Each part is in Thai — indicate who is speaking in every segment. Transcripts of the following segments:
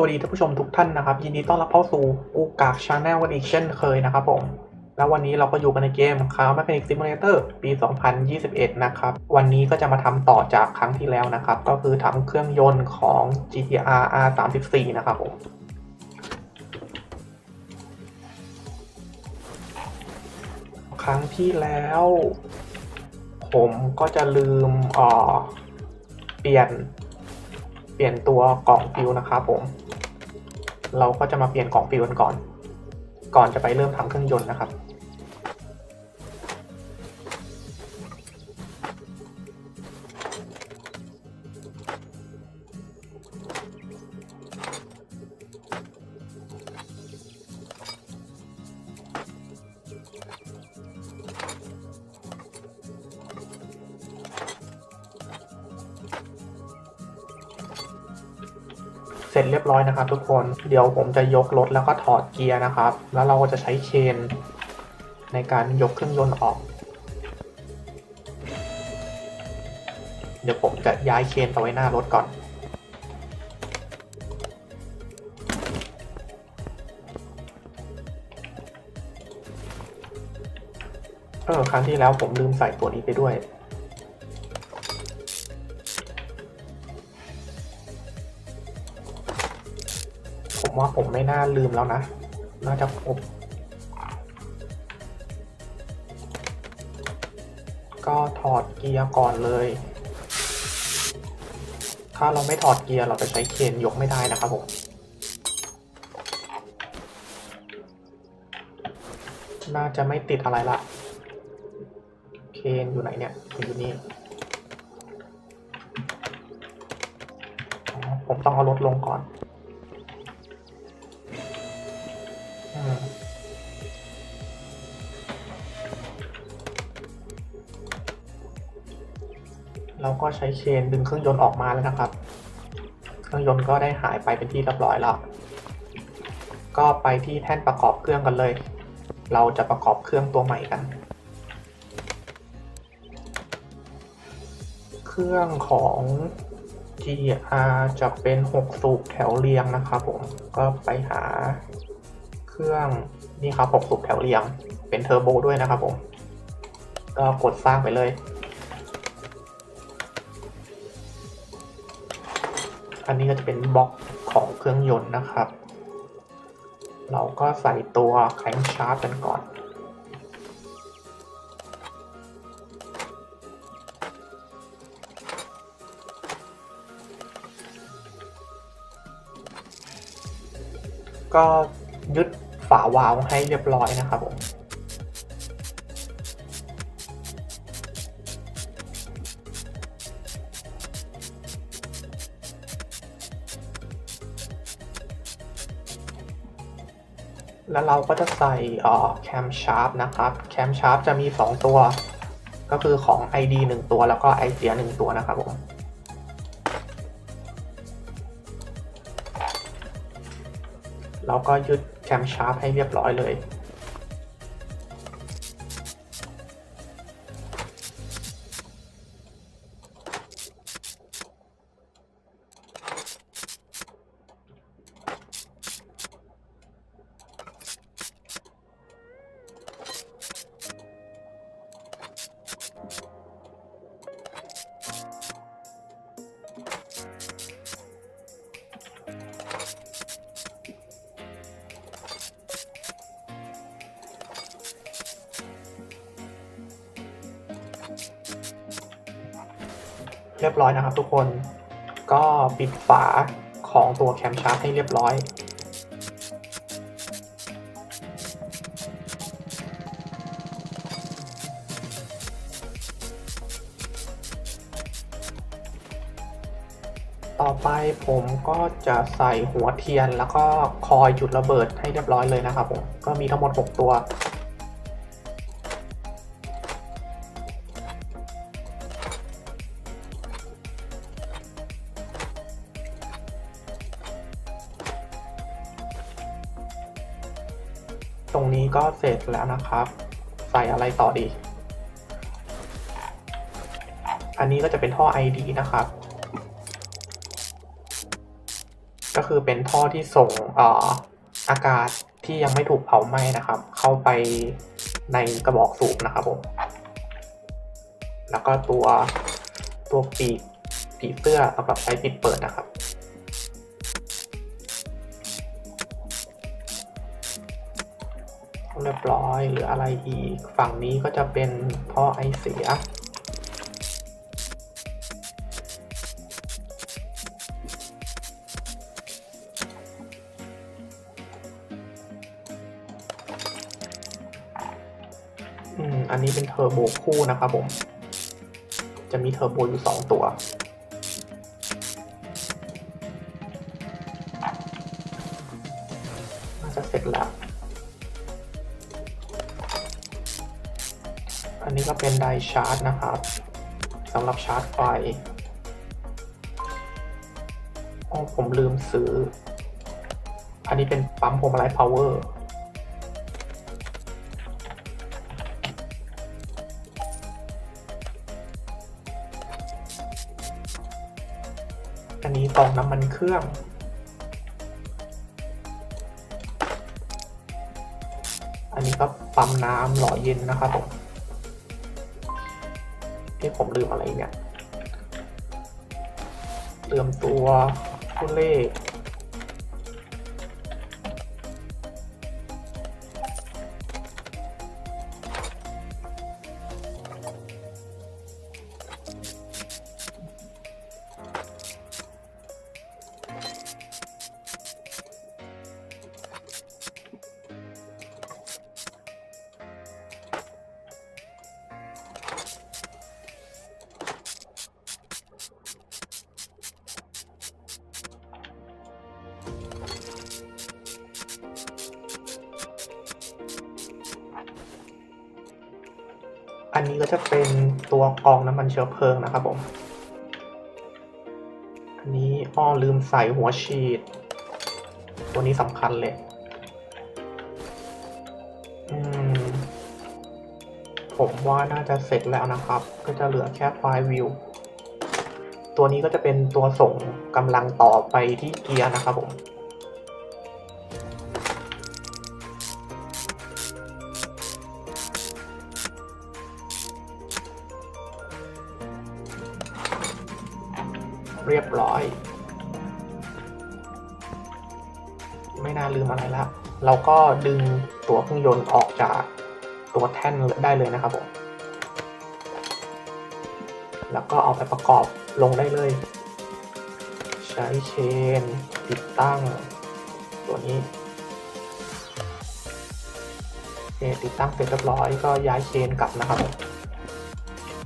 Speaker 1: วัสดีท่านผู้ชมทุกท่านนะครับ ยินดีต้อนรับเข้าสู่กูกากชาแนลกันอีกเช่นเคยนะครับผม แล้ววันนี้เราก็อยู่กันในเกม Car Mechanic Simulator ปี 2021 นะครับ วันนี้ก็จะมาทำต่อจากครั้งที่แล้วนะครับ ก็คือทำเครื่องยนต์ของ GTR R34 นะครับผมครั้งที่แล้ว ผมก็จะลืมเเปลี่ยนเปลี่ยนตัวกล่องฟิวนะครับผม เราก็จะมาเปลี่ยนกล่องฟิวกันก่อน ก่อนจะไปเริ่มทำเครื่องยนต์นะครับ เรียบร้อยนะครับ ทุกคนเดี๋ยวผมจะยกรถแล้วก็ถอดเกียร์นะครับ แล้วเราก็จะใช้เคนในการยกเครื่องยนต์ออก เดี๋ยวผมจะย้ายเคนไปไว้หน้ารถก่อนเออครั้งที่แล้วผมลืมใส่ตัวนี้ไปด้วย ผมไม่น่าลืมแล้วนะ น่าจะครบก็ถอดเกียร์ก่อนเลย ถ้าเราไม่ถอดเกียร์เราจะใช้เคนยกไม่ได้นะครับผมน่าจะไม่ติดอะไรละ เคนอยู่ไหนเนี่ย อยู่นี่ ผมต้องเอารถลงก่อน เราก็ใช้เชนดึงเครื่องยนต์ออกมาแล้วนะครับ เครื่องยนต์ก็ได้หายไปเป็นที่เรียบร้อยแล้ว ก็ไปที่แท่นประกอบเครื่องกันเลย เราจะประกอบเครื่องตัวใหม่กัน เครื่องของ GR จะเป็น 6 สูบแถวเรียงนะครับผม ก็ไปหา รื่องนี่ครับ6สูบแถวเรียง เป็นเทอร์โบด้วยนะครับผม ก็กดสร้างไปเลย อันนี้ก็จะเป็นบล็อกของเครื่องยนต์นะครับ เราก็ใส่ตัวแครงชาร์ปกันก่อนก็ยึด ฝาวาล์วให้เรียบร้อยนะครับผมแล้วเราก็จะใส่แคมชาร์ปนะครับแคมชาร์ปจะมี 2 ตัว ก็คือของ ID 1 ตัวแล้วก็ไอเสีย1ตัวนะครับผมเราก็ยึด แคมชาร์ปให้เรียบร้อยเลย เรียบร้อยนะครับทุกคนก็ปิดฝาของตัวแคมชาร์ปให้เรียบร้อย ต่อไปผมก็จะใส่หัวเทียนแล้วก็คอยจุดระเบิดให้เรียบร้อยเลยนะครับผม ก็มีทั้งหมด 6 ตัว แล้วนะครับ ใส่อะไรต่อดี อันนี้ก็จะเป็นท่อ ID นะครับ ก็คือเป็นท่อที่ส่งอออากาศที่ยังไม่ถูกเผาไหม้นะครับ เข้าไปในกระบอกสูบนะครับผม แล้วก็ตัวตัวปีกผีเสื้อสำหรับใช้ปิดเปิดนะครับ อยหรืออะไรอีก ฝั่งนี้ก็จะเป็นท่อไอเสียอืมอันนี้เป็นเทอร์โบคู่นะครับผม จะมีเทอร์โบอยู่สองตัว อันนี้ก็เป็นไดชาร์จนะครับสำหรับชาร์จไฟอ๋อผมลืมซื้อ อันนี้เป็นปั๊มโฮมไลท์พาวเวอร์อันนี้กล่องน้ำมันเครื่อง อันนี้ก็ปั๊มน้ำหล่อเย็นนะครับผม ที่ผมลืมอะไรเนี่ยลืมตัวผู้เล อันนี้ก็จะเป็นตัวกองน้ำมันเชื้อเพลิงนะครับผม อันนี้อ้อลืมใส่หัวฉีด ตัวนี้สำคัญเลยอืมผมว่าน่าจะเสร็จแล้วนะครับ ก็จะเหลือแค่ไฟล์วิว ตัวนี้ก็จะเป็นตัวส่งกำลังต่อไปที่เกียร์นะครับผม เรียบร้อย ไม่น่าลืมอะไรละเราก็ดึงตัวเครื่องยนต์ออกจากตัวแท่นได้เลยนะครับผม แล้วก็เอาไปประกอบลงได้เลย ใช้เชน ติดตั้ง ตัวนี้เคติดตั้งเสร็จเรียบร้อยก็ย้ายเชนกลับนะครับ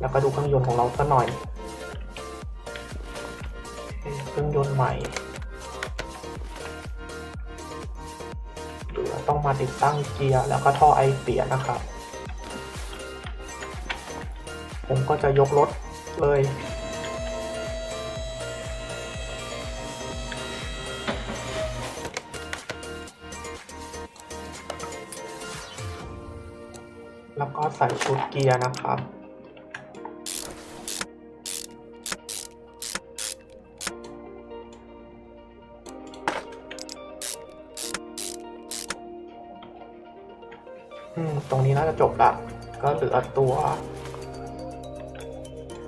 Speaker 1: แล้วก็ดูเครื่องยนต์ของเราสักหน่อย รื่นใหม่เหลือต้องมาติดตั้งเกียร์แล้วก็ท่อไอเสียนะครับ ผมก็จะยกรถเลยแล้วก็ใส่ชุดเกียร์นะครับ ตรงนี้น่าจะจบละ ก็เหลือตัว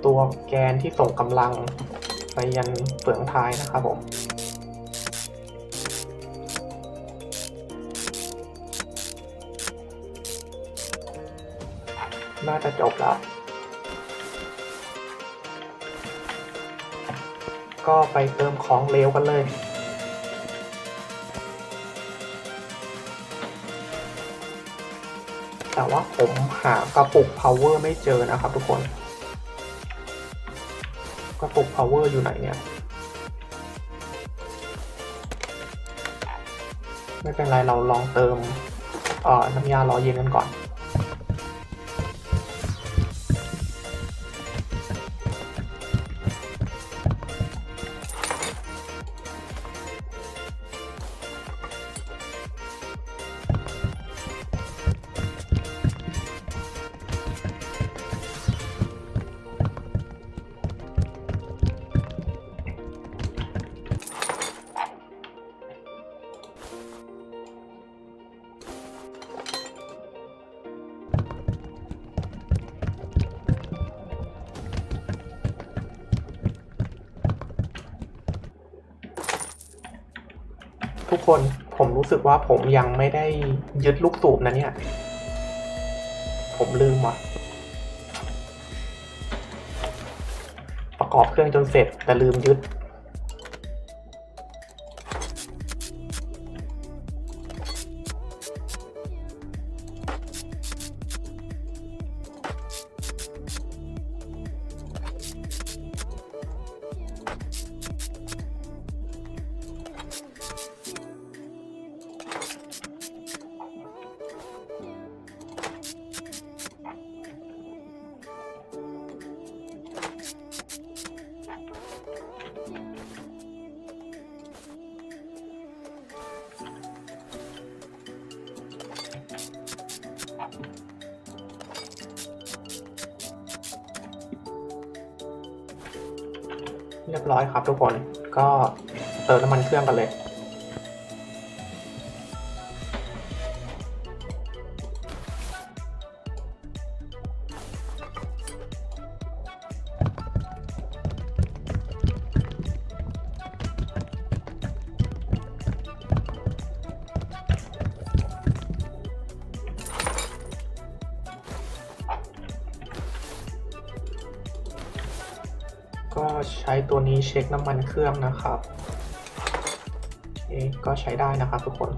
Speaker 1: ตัวแกนที่ส่งกำลังไปยันเปลืองท้ายนะครับผมน่าจะจบละก็ไปเติมของเหลวกันเลย แต่ว่าผมหากระปุก power ไม่เจอนะครับทุกคน กระปุก power อยู่ไหนเนี่ย ไม่เป็นไรเราลองเติมน้ำยาล้อเย็นกันก่อน คน ผมรู้สึกว่าผมยังไม่ได้ยึดลูกสูบนะเนี่ย ผมลืมว่ะ ประกอบเครื่องจนเสร็จแต่ลืมยึด เรียบร้อยครับทุกคน ก็เติมน้ำมันเครื่องกันเลย ช้ตัวนี้เช็คน้ำมันเครื่องนะครับโอเคก็ใช้ได้นะครับทุกคน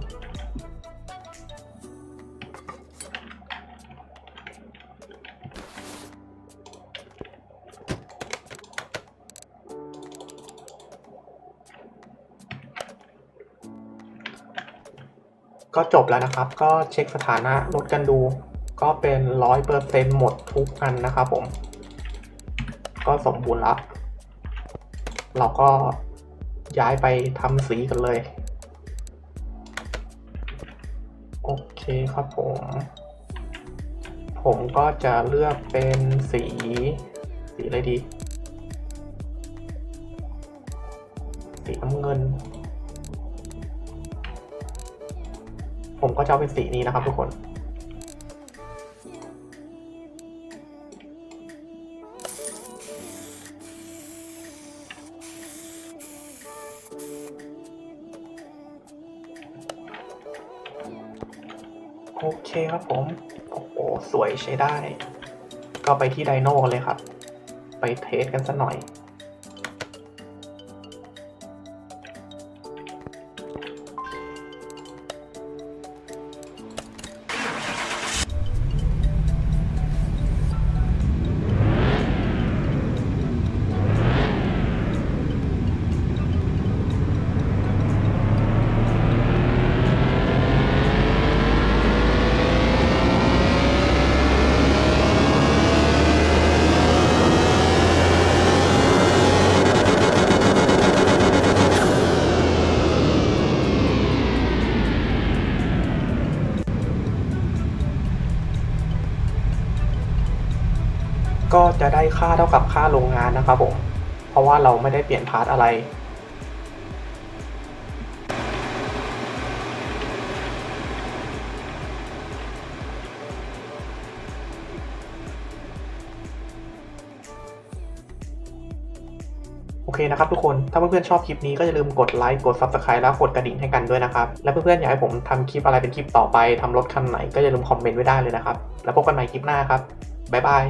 Speaker 1: ก็จบแล้วนะครับ ก็เช็คสถานะรถกันดู ก็เป็นร้อยเปอร์เซ็นหมดทุกอันนะครับผม ก็สมบูรณ์ละ เราก็ย้ายไปทำสีกันเลย โอเคครับผม ผมก็จะเลือกเป็นสี สีอะไรดี สีน้ำเงิน ผมก็จะเอาเป็นสีนี้นะครับทุกคน โอเคครับผม โอ้โห สวยใช้ได้ ก็ไปที่ไดโน่เลยครับ ไปเทสกันสักหน่อย ก็จะได้ค่าเท่ากับค่าโรงงานนะครับผมเพราะว่าเราไม่ได้เปลี่ยนพาร์ทอะไร โอเคนะครับทุกคน ถ้าเพื่อนๆชอบคลิปนี้ก็อย่าลืมกดไลค์กด Subscribe แล้วกดกระดิ่งให้กันด้วยนะครับ และเพื่อนๆอยากให้ผมทำคลิปอะไรเป็นคลิปต่อไปทำรถคันไหนก็อย่าลืมคอมเมนต์ไว้ได้เลยนะครับ แล้วพบกันใหม่คลิปหน้าครับบ๊ายบาย